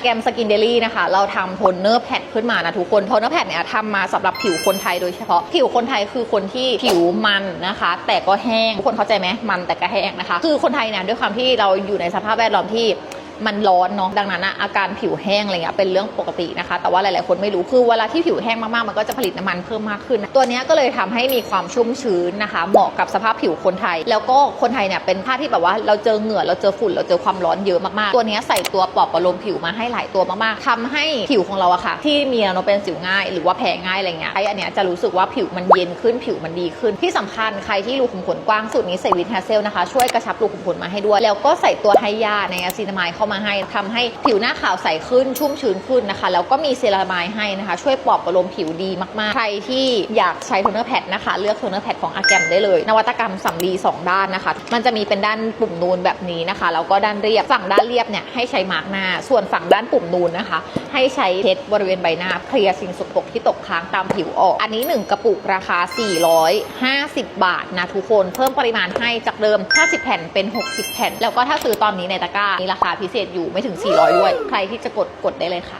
แกรมสกินเดลี่นะคะ เราทำโทนเนอร์แพดขึ้นมานะทุกคน โทนเนอร์แพดเนี่ยทำมาสำหรับผิวคนไทยโดยเฉพาะ ผิวคนไทยคือคนที่ผิวมันนะคะ แต่ก็แห้งทุกคนเข้าใจไหมมันแต่ก็แห้งนะคะ คือคนไทยเนี่ยด้วยความที่เราอยู่ในสภาพแวดล้อมที่ มันร้อนเนาะดังนั้นอะอาการผิวแห้งอะไรเงี้ยเป็นเรื่องปกตินะคะ แต่ว่าหลาย ๆ คนไม่รู้คือเวลาที่ผิวแห้งมากๆมันก็จะผลิตน้ำมันเพิ่มมากขึ้น ตัวนี้ก็เลยทำให้มีความชุ่มชื้นนะคะ เหมาะกับสภาพผิวคนไทย แล้วก็คนไทยเนี่ยเป็นผ้าที่แบบว่าเราเจอเหงื่อเราเจอฝุ่นเราเจอความร้อนเยอะมากๆ ตัวนี้ใส่ตัวปลอบประโลมผิวมาให้หลายตัวมากๆทำให้ผิวของเราอะค่ะ ที่มีเนาเป็นสิวง่าย หรือว่าแพ้ง่ายอะไรเงี้ยไออันเนี้ยจะรู้สึกว่าผิวมันเย็นขึ้นผิวมันดีขึ้น ที่สำคัญใครที่รูขุมขนกว้างสุดนี้ใส่วิตแฮเซลนะคะช่วยกระชับรูขุมขนมาให้ด้วย แล้วก็ใส่ตัวไฮยาในอะซินามายเข้ามาให้ทำให้ผิวหน้าขาวใสขึ้นชุ่มชื้นขึ้นนะคะ แล้วก็มีเซรามายให้นะคะ ช่วยปลอบประโลมผิวดีมากๆ ใครที่อยากใช้โทนเนอร์แพดนะคะ เลือกโทนเนอร์แพดของอาแกมได้เลย นวัตกรรมสำลีสองด้านนะคะ มันจะมีเป็นด้านปุ่มนูนแบบนี้นะคะ แล้วก็ด้านเรียบ ฝั่งด้านเรียบเนี่ยให้ใช้มาร์กหน้า ส่วนฝั่งด้านปุ่มนูนนะคะ ให้ใช้เพชรบริเวณใบหน้าเคลียร์สิ่งสกปรกที่ตกค้างตามผิวออก อันนี้ 1 กระปุกราคา 450 บาทนะทุกคน เพิ่มปริมาณให้จากเดิม 50 แผ่นเป็น 60 แผ่น แล้วก็ถ้าซื้อตอนนี้ในตะกร้ามีราคาพิเศษอยู่ไม่ถึง 400 ด้วย ใครที่จะกดกดได้เลยค่ะ